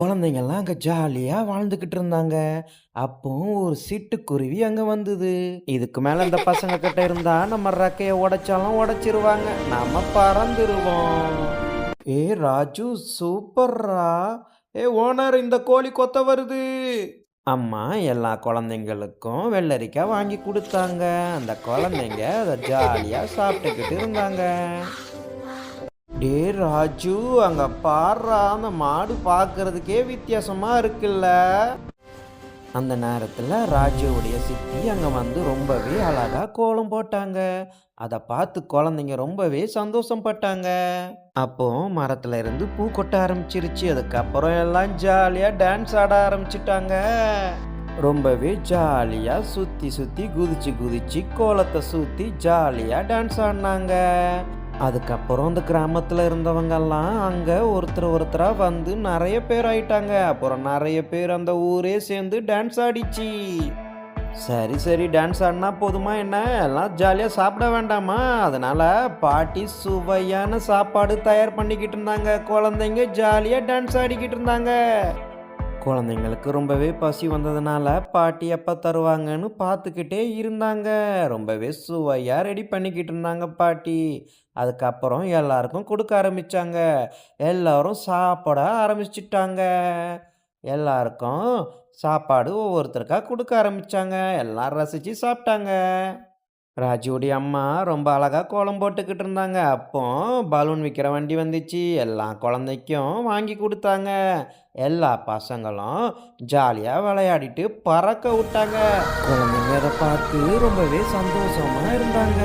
குழந்தைங்கெல்லாம் அங்கே ஜாலியாக வாழ்ந்துக்கிட்டு இருந்தாங்க. அப்போ ஒரு சிட்டுக்குருவி அங்கே வந்தது. இதுக்கு மேலே இந்த பசங்க கிட்ட இருந்தா நம்ம ரெக்கையை உடைச்சாலும் உடைச்சிருவாங்க. நாம பறந்துருவோம். ஏ ராஜு சூப்பர்ரா! ஏ ஓனர் இந்த கோழி கொத்த வருது. அம்மா எல்லா குழந்தைங்களுக்கும் வெள்ளரிக்காய் வாங்கி கொடுத்தாங்க அந்த குழந்தைங்க அதை ஜாலியாக சாப்பிட்டுக்கிட்டு இருந்தாங்க. டே ராஜு அங்க பாடுறா அந்த மாடு பார்க்கறதுக்கே வித்தியாசமா இருக்குல்ல. அந்த நேரத்துல ராஜுவுடைய சித்தி அங்க வந்து ரொம்பவே அழகா கோலம் போட்டாங்க. அதை பார்த்து குழந்தைங்க ரொம்பவே சந்தோஷப்பட்டாங்க. அப்போ மரத்துல இருந்து பூ கொட்ட ஆரம்பிச்சிருச்சு. அதுக்கப்புறம் எல்லாம் ஜாலியா டான்ஸ் ஆட ஆரம்பிச்சிட்டாங்க. ரொம்பவே ஜாலியா சுத்தி சுத்தி குதிச்சு குதிச்சு கோலத்தை சுத்தி ஜாலியா டான்ஸ் ஆடினாங்க. அதுக்கப்புறம் அந்த கிராமத்தில் இருந்தவங்கெல்லாம் அங்கே ஒருத்தர் ஒருத்தராக வந்து நிறைய பேர் ஆயிட்டாங்க. அப்புறம் நிறைய பேர் அந்த ஊரே சேர்ந்து டான்ஸ் ஆடிச்சு. சரி சரி டான்ஸ் ஆடினா போதுமா என்ன? எல்லாம் ஜாலியாக சாப்பிட வேண்டாமா? அதனால் பாட்டி சுவையான சாப்பாடு தயார் பண்ணிக்கிட்டு இருந்தாங்க. குழந்தைங்க ஜாலியாக டான்ஸ் ஆடிக்கிட்டு இருந்தாங்க. குழந்தைங்களுக்கு ரொம்பவே பசி வந்ததுனால பாட்டி எப்போ தருவாங்கன்னு பார்த்துக்கிட்டே இருந்தாங்க. ரொம்பவே சுவையாக ரெடி பண்ணிக்கிட்டு இருந்தாங்க பாட்டி. அதுக்கப்புறம் எல்லாருக்கும் கொடுக்க ஆரம்பிச்சாங்க. எல்லோரும் சாப்பிட ஆரம்பிச்சிட்டாங்க. எல்லாருக்கும் சாப்பாடு ஒவ்வொருத்தருக்காக கொடுக்க ஆரம்பிச்சாங்க. எல்லாம் ரசித்து சாப்பிட்டாங்க. ராஜுவுடைய அம்மா ரொம்ப அழகா கோலம் போட்டுக்கிட்டு இருந்தாங்க. அப்போ பலூன் விற்கிற வண்டி வந்துச்சு. எல்லா குழந்தைக்கும் வாங்கி கொடுத்தாங்க எல்லா பசங்களும் ஜாலியாக விளையாடிட்டு பறக்க விட்டாங்க. குழந்தைங்க அதை பார்த்து ரொம்பவே சந்தோஷமாக இருந்தாங்க.